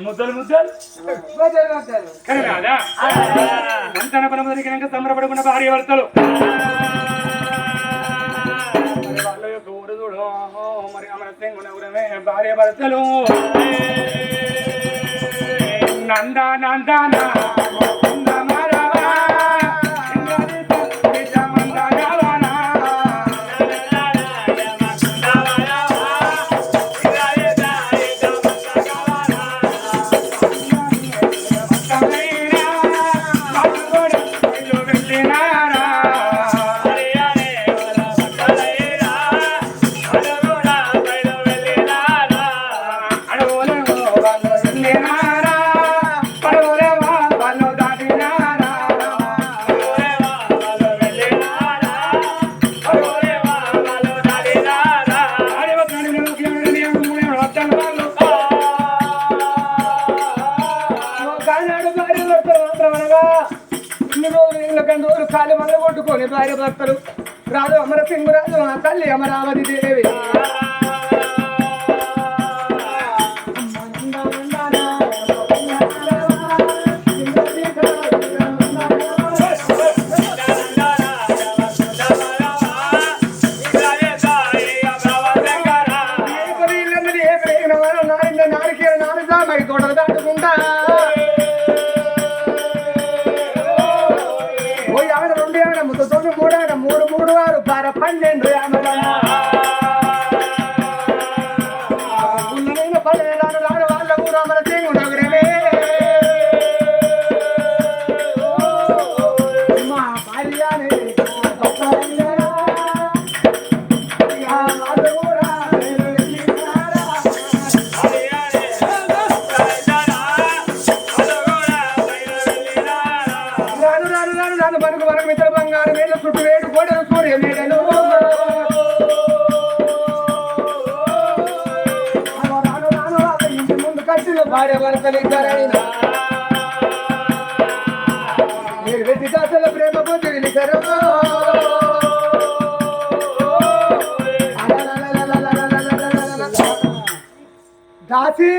ముద్దలు ముద్దలు. అంతన పరమదికినాక సంబరపడకుండా భార్య భర్తలు. మరి వాళ్ళ యొక్క ఊరు చూడు. మరి అమరసింగున ఊరమే భార్య భర్తలు. నంద నందన. ముకుంద రోజులు కాలు మొదలు కొట్టుకొని భార్య భర్తలు. రాజు అమర సింగు రాజు ఆ తల్లి అమరావతి దేవి. పన్నెండు ఉన్నమైన కట్టిన భార్య భర్తలు ఇద్దరైనా మీరు వెట్టి దాసల ప్రేమ పొంది వెలిసారు దాసి!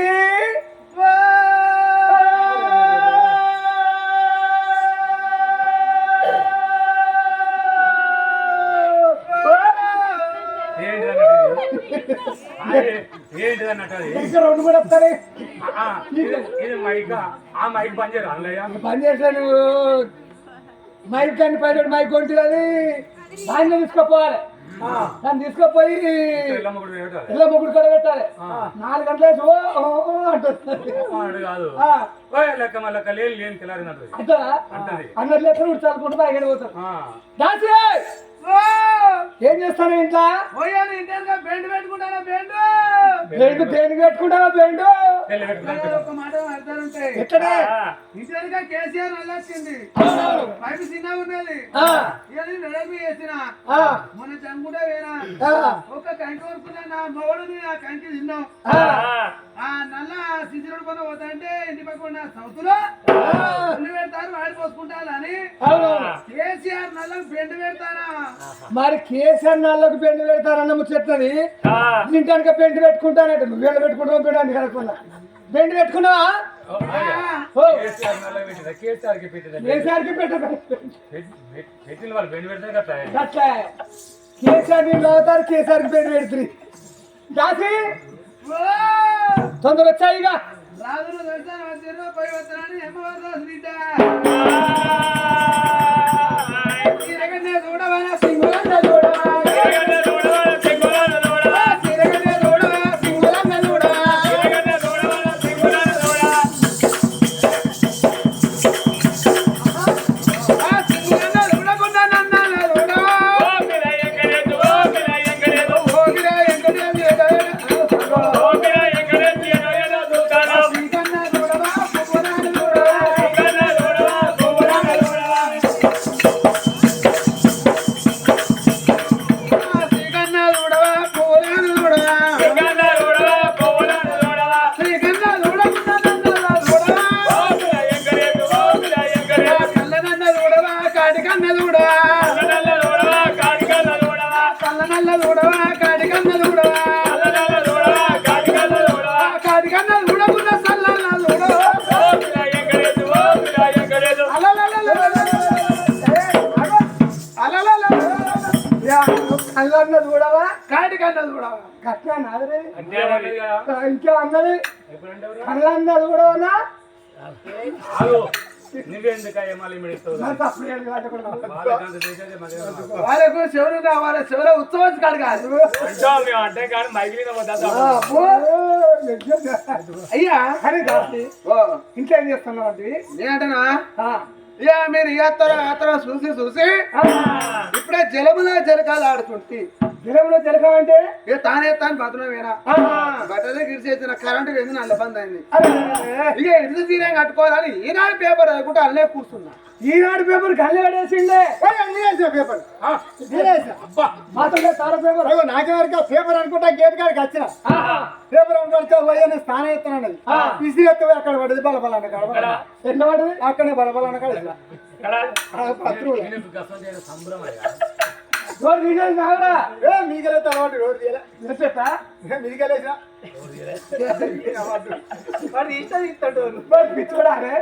ఇంకా రెండు కూడా వస్తాయి ఇది మైక్ ఆ మైక్ పని అన్నయ్య పని చేస్తాను మైక్ అని పైన మైక్ కొంటుంది అది? దాన్ని తీసుకుపోవాలి. దాన్ని తీసుకుపోయి. ఇళ్ళ ముగ్గురు కూడా పెట్టాలి. నాలుగు గంటల అంటుంది. వాడు కాదు. ఆ, ఓయ్ లెక్క మళ్ళీ లేని లేని తెల్లారినట్టు అంటారా? అంటది. అన్నట్లు ఎక్కడ పోతారు దాసి ఏం చేస్తాను ఇంట్లో? బెండ్ పెట్టుకుంటానా బెండ్? బెండు దేనికి పెట్టుకుంటావా బెండు. ఒక మాట అర్థం కేసీఆర్ అల్లొచ్చింది పైపు ఉన్నది. ఇవన్నీ వేసిన. వేనా ఒక నా మొగడుని ఆ తిన్నాం. నల్ల సిసిరుడు పని పోతాంటే ఇంటి పక్కన పెడతారు వాడి పోసుకుంటారని. కేసీఆర్ నల్లకు బెండ్ పెడతారా మరి కేసీఆర్ నాళ్ళకు పెండు పెడతారన్న ముచ్చట్నది ఇంటానికి పెండు పెట్టుకుంటానంటే నువ్వు పెట్టుకుంటావు పెట్టడానికి కనుక్కున్నా బెండు పెట్టుకున్నావా? కేసీఆర్కి పెట్ట పెట్- పెట్- పెట్టిన వాళ్ళు బెండ్ పెడతారు కదా కేసీఆర్ నీళ్ళు అవుతారు కేసీఆర్కి పెండు పెడుతుంది. దాసి తొందర వచ్చాయి ఇక. రాజులు దర్శనం వచ్చారు పోయి వస్తానని అలనల్ల చూడవా కాడికన్న చూడవా? అలనల్ల చూడవా కాడికన్న చూడవా? కాడికన్న చూడకున్న సల్లల్ల చూడవా అల్లన్న చూడవా? కాడికన్న చూడవా గట్లా నాదరే ఇంకే అన్నది అల్లన్న చూడవనా నువ్వెందుకు అయ్యా మళ్ళీ మిడిస్తావు. వాళ్ళకు శివుడు శివుల ఉత్సవం కాదు కాదు. అంటాం కానీ మైగిలిన. అయ్యా దాసి ఇంట్లో ఏం చేస్తున్నావు అంటే నేనంటనా ఆ, ఇక మీరు ఏత్తర ఏత్తర చూసి చూసి ఇప్పుడే జలమున జలకాలు ఆడుతుంటే. దినంలో జరగమంటే ఇక తానే తాను వేరా? ఆ, బట్టలే గిరిచేసిన కరెంటు నల్ల బంద్ అయింది. ఇక కట్టుకోవాలని ఈనాడు పేపర్ అనుకుంటే అల్లే కూర్చున్నా. ఈనాడు పేపర్ కళ్ళు పడేసిండే. పేపర్? అబ్బా. మాత్రమే తార పేపర్. అయ్యో నాకెవరికి పేపర్ అనుకుంటా గేట్ కాడికి వచ్చిన. పేపర్ అనుకుంటే పోయి స్థానం ఎత్తానన్నది ఇసి ఎత్తే అక్కడ పడేది బలబలాన్న కాడ ఎన్న పడది అక్కడనే బలబలాన్న కాడ ఇక్కడ పత్రులు. నేను సంబరం అయ్యా. డోర్ తీసేసి రావురా ఏ మీగలే తర్వాత రోడ్డు తీయలే చెప్పా మీగలేసిన వాడు ఇష్టం ఇస్తాడు పిచ్చి కూడా అరే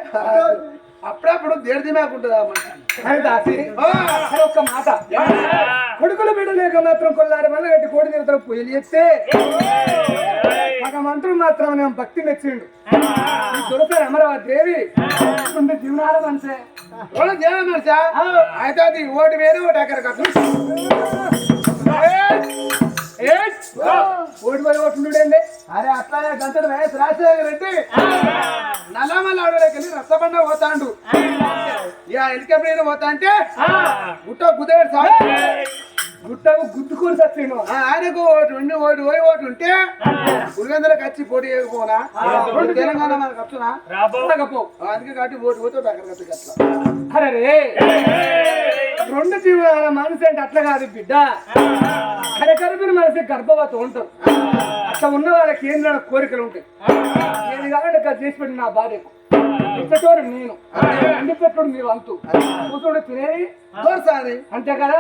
అప్పుడప్పుడు దేడిది మేకుంటుంది అమ్మ అరే దాసి అరే ఒక్క మాట. కొడుకులు బిడ్డ లేక మాత్రం కొల్లారి మంది కట్టి కోడి తిరుగుతారు పొయ్యిలు చెప్తే ఒక మంత్రులు మాత్రం నేను భక్తి మెచ్చిండు. ఈ దొరకారు అమరావతి దేవి జీవనాలు వాళ్ళు దేవ మనిషా అయితే అది ఓటు వేరు ఓటు కట్టు? ఓడి పది ఓట్లుండేంది అరే అట్లానే గంటలు వేసి రాజశేఖర రెడ్డి. నల్లమల్ల అడవులకి రచ్చబండ పోతాండు. ఇక హెలికాప్టర్ పోతా అంటే గుట్ట కుదేడు సాగు గుట్టకు గుద్దుకొని చచ్చిండు ఆ, ఆయనకు ఓటు ఉండి ఓటు పోయి ఓటు ఉంటే పులివెందులకు వచ్చి పోటీ చేయకపోనా? తెలంగాణ మనకు వచ్చునా. అందుకే కాబట్టి ఓటు పోతే అక్కడ అట్లా అరే రెండు జీవాల మనసు అంటే అట్లా కాదు బిడ్డ. కరకరపిన మనసు గర్భవతి ఉంటారు. అట్లా ఉన్న వాళ్ళకి ఏం లేని కోరికలు ఉంటాయి. ఏది కావాలంటే అది చేసి పెట్టిన నా భార్యకు ఇచ్చటోడు నేను. అండి పెట్టోడు మీరు అంతు కూతుడు తినేది. దోరసాని అంతే కదా?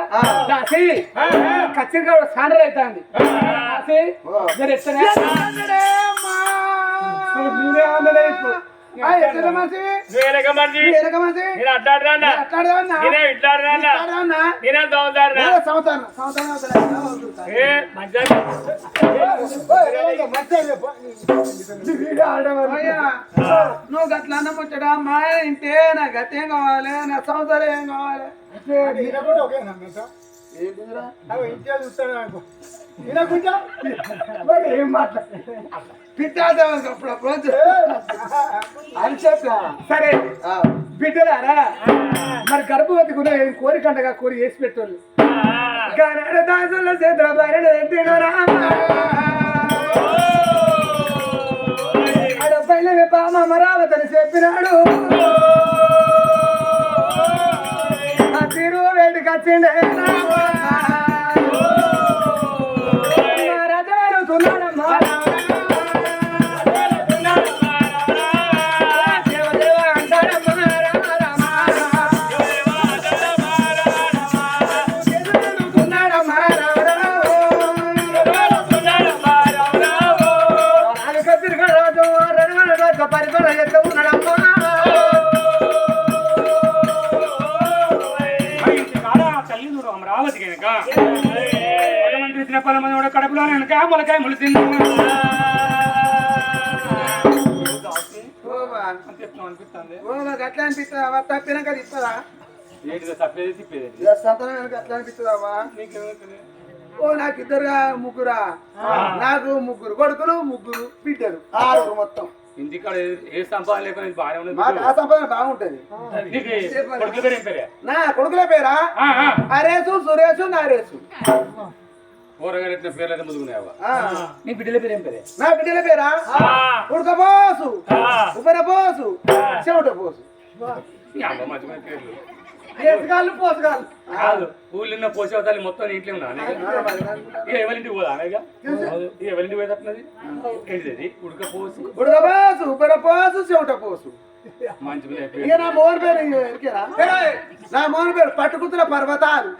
దాసి ఖచ్చితంగా స్టాండర్డ్ అవుతుంది దాసి ఎత్తనే. మీరే ఆందోళన ఇప్పుడు. నువ్వు గట్ల అన్నం వచ్చాడా మా ఇంటే నా గతి ఏం కావాలి? నా సంవత్సరం ఏం కావాలి? చూస్తాడు మరి ఏం మాట్లాడ అప్పుడప్పుడు అని చెప్పా. సరే. బిడ్డలారా మరి గర్భవతి కూడా ఏం కోరికండగా కోరి వేసి దాసుల చేతుల బయట. ఆడ పైన పామ అమరావతిని చెప్పినాడు. ఆ తిరు వేడికి వచ్చిండే ములిసింది ఓ బా, చెప్తాం అనిపిస్తుంది. ఓ బా, గట్లా అనిపిస్తుందా? తప్పినాక అది ఇస్తుందా ఏంటిదో తప్పేది తిప్పేది ఇక సంతానం వెనక అట్లా అనిపిస్తుందావా నీకేమవుతుంది ఓ నాకు ఇద్దరుగా ముగ్గురా? నాకు ముగ్గురు కొడుకులు ముగ్గురు బిడ్డలు. ఆరుగురు మొత్తం. ఇంటికాడ ఏ- ఏ సంపాదన లేకుండా ఇది బాగానే ఉంది మాకు ఆ సంపాదన బాగుంటది. పేరు నా కొడుకుల పేరా. హరేసు సురేషు నారేసు నీ బిడ్డల పేరు ఏం పేరే? నా బిడ్డల పేరా? ఉడకపోసు చెమట పోసు. మంచి మంచి పేర్లు. కాదు పోసేవతాలి మొత్తం ఇంట్లో ఉన్నా ఇక ఎవరింటికి పోదా ఇక ఇక ఎవరింటికి పోయేటట్టున్నది ఏంటిది? ఉడకపోసి ఉడకపోసు ఉబ్బరపోసు చెమట పోసు. మంచి పేరు. ఇక నా మోహన్ పేరు నా మోహన్ పేరు పట్టుకుతుల పర్వతాలు.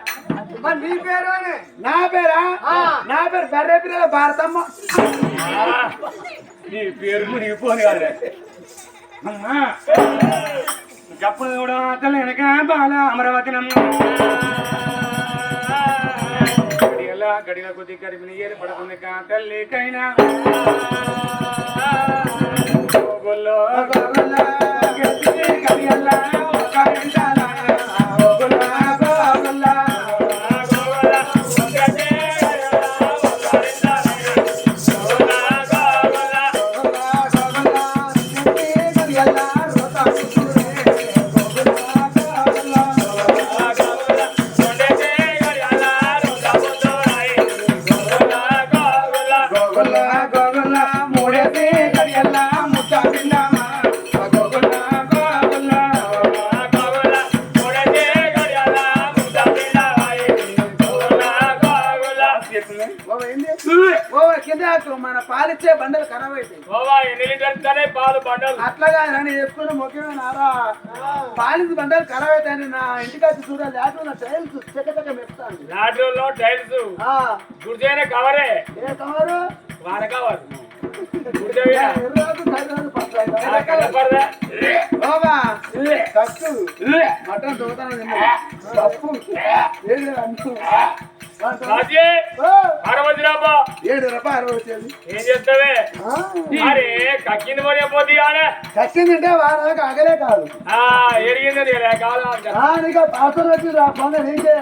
నీ పేరు నా పేరా నా పేరు బర్రె పిల్లల భారతమ్మ నీ పేరు నీ పోని కాదు అమ్మా గప్పుడు కూడా అతను వెనక బాల అమరావతి నమ్మ గడియల్ల గడిల కొద్ది గరిమిని ఏరి పడుతుంది కా తల్లికైనా కింద మన పాలిచ్చే బండలు ఖరాబ్ అయిపోయి ఎన్ని లీటర్లు పాలు బండలు? అట్లాగా నేను చేసుకున్న ముఖ్యమైన ఆరా పాలించి బండలు ఖరాబ్ అవుతాయని నా ఇంటికి వచ్చి చూడాలి. లేకపోతే నా టైల్స్ చెక్క చెక్క మెప్తాను లాటరీలో టైల్స్. ఆ, గుడిచైన కవరే. ఏ కవరు? వార కవర్. మటన్ దొంగతనం తిన్నాడు. తప్పు ఏడు రూపాయలు ఏం చేస్తావే? అరే కక్కింది మరి పోతే ఆడే కట్టిందంటే వారానికి ఆగలే కాదు. ఆ ఎరిగింది కాదు? పాత్ర వచ్చి రా పొంద నీకే.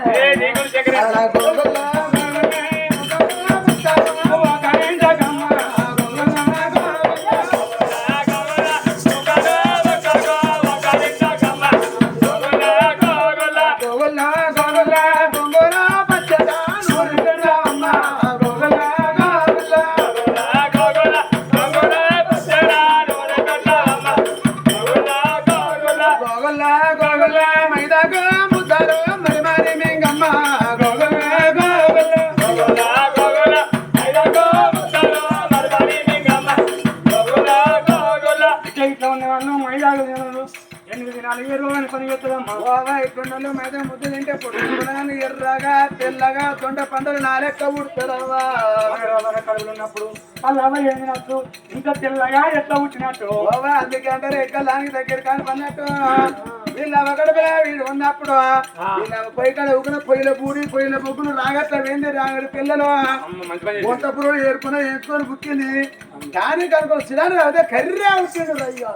తెల్లగా దొండ అవ ఏమినట్టు? ఇంకా తెల్లగా ఎట్లా పుట్టినట్టు అందుకే అంటారు ఎక్కడ దానికి దగ్గర కానీ పన్నట్టు వీళ్ళు వీడు ఉన్నప్పుడు వీళ్ళ పొయ్యి కాడ ఊకున పొయ్యిల పూడి పొయ్యిల బొగ్గులు రాగట్ల వేంది రాగడి పిల్లలు. మంచి పని వంట పురుగు ఏరుకుని వేసుకొని బుక్కింది కానీ కనుక సిలాడు అదే కర్రీ ఉంటుంది అయ్యో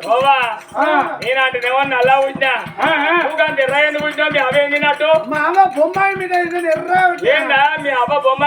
నేనంటే ఏమన్నా అలా ఉందా ఎర్ర ఎందుకు మీ అవే మా అమ్మ బొమ్మాయి మీద ఎర్ర ఏందా మీ అవ్వ బొమ్మ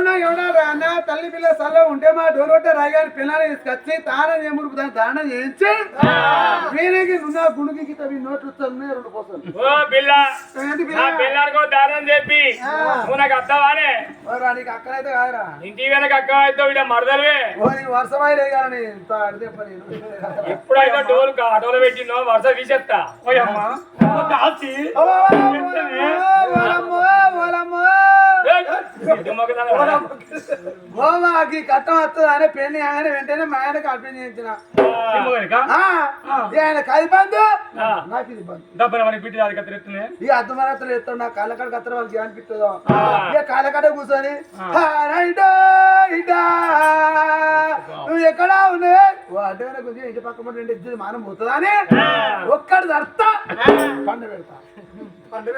ఎక్కడున్నా ఎవడా అన్న తల్లి పిల్ల సల్ల ఉంటే మా డోరొట్ట రాగాని పిల్లలు తీసుకొచ్చి తానం ఏమురుపు దాన్ని దానం చేయించి వీరికి నున్న గుణికి గిట్ట వీ నోట్లు ఉన్నాయి రెండు పోసలు ఓ పిల్ల ఏంటి నా పిల్ల పిల్లడికో దారం చెప్పి నువ్వు నాకు అత్తవానే నీకు అక్కడైతే కాదురా ఇంటి వెనక అక్క అయితే ఇట మరదలువే నీకు వర్షమాయి కానీ ఎప్పుడైతే డోలు ఆటోలో పెట్టినో తీసేస్తా ఓలమ్మో, ఓలమ్మో. గోవాకి కట్టం వస్తుంది అని పెళ్ళి ఆయన వెంటనే మా ఆయన కల్పన చేయించిన. ఆ, ఇక ఆయన కలిపందు నాకు ఇది అది కత్తిరెత్తుంది ఇక అర్ధమరాత్రులు ఎత్తాడు. నా కాళ్ళకాడ కత్తర వాళ్ళకి అనిపిస్తుందో. ఇక కాళ్ళకాడ కూర్చొని "హా, రైటో, ఇటా, నువ్వు ఎక్కడ ఉన్నావు ఓ అడ్డమైన కొంచెం ఇంటి పక్క ఇంటి ఇచ్చేది మానం పోతుందా అని? ఒక్కడి అర్థ. పండు పెడతా.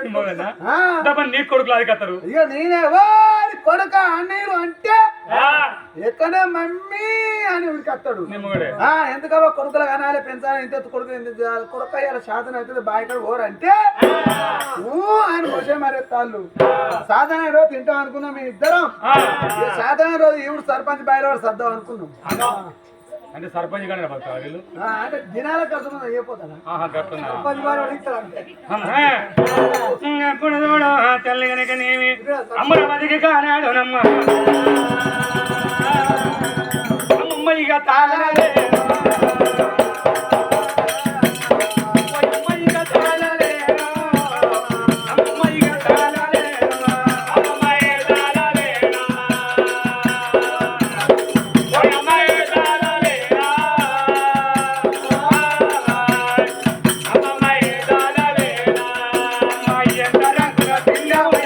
నీ ఇక నేనే వాడి కొడుక అన్నయ్యలు అంటే ఎక్కడ మమ్మీ అని ఉడికత్తాడు కొడుకులు కనాలి పెంచాలి ఇంత కొడుకు. కొడుకు అయ్యాలి శాతం అవుతుంది బాయికాడ ఓరంటే ఆయన వచ్చే మరి తాళ్ళు సాధారణ రోజు తింటాం అనుకున్నాం మీ ఇద్దరం. సాధారణ రోజు ఈవిడ సర్పంచ్ బాయిలో సర్దాం అనుకున్నాం. అంటే సర్పంచ్ కానీ బతుకుతారు వీళ్ళు? అంటే దినాల ఖర్చు అయిపోతాడా తెల్లి కనుక నేమి అమరావతికి కానాడు నమ్మ. అమ్మ ఇక తాళలే. যাবো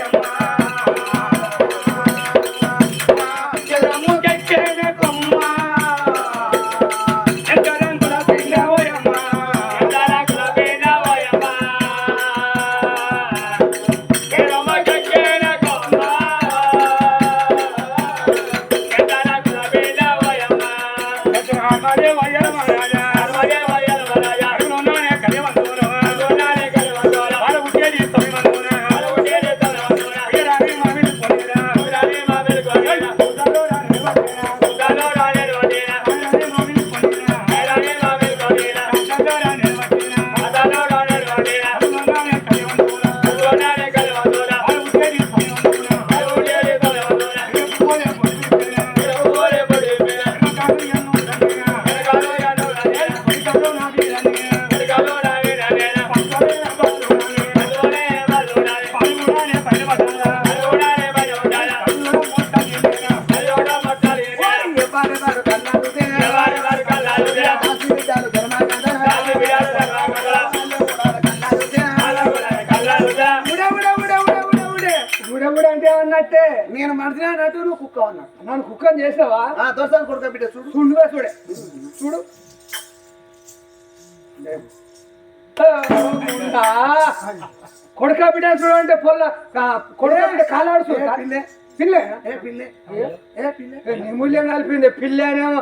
చేసావా? ఆ దోసాను కొడుక బిడ్డ చూడు. చూడుగా చూడే. చూడు. కొడుక బిడ్డ చూడంటే పొల్ల కొడుక బిడ్డ కాలాడు చూడ పిల్లే? పిల్లే? ఏ పిల్లే? ఏ? పిల్లే? నీ మూల్యం కలిపింది పిల్లనేమో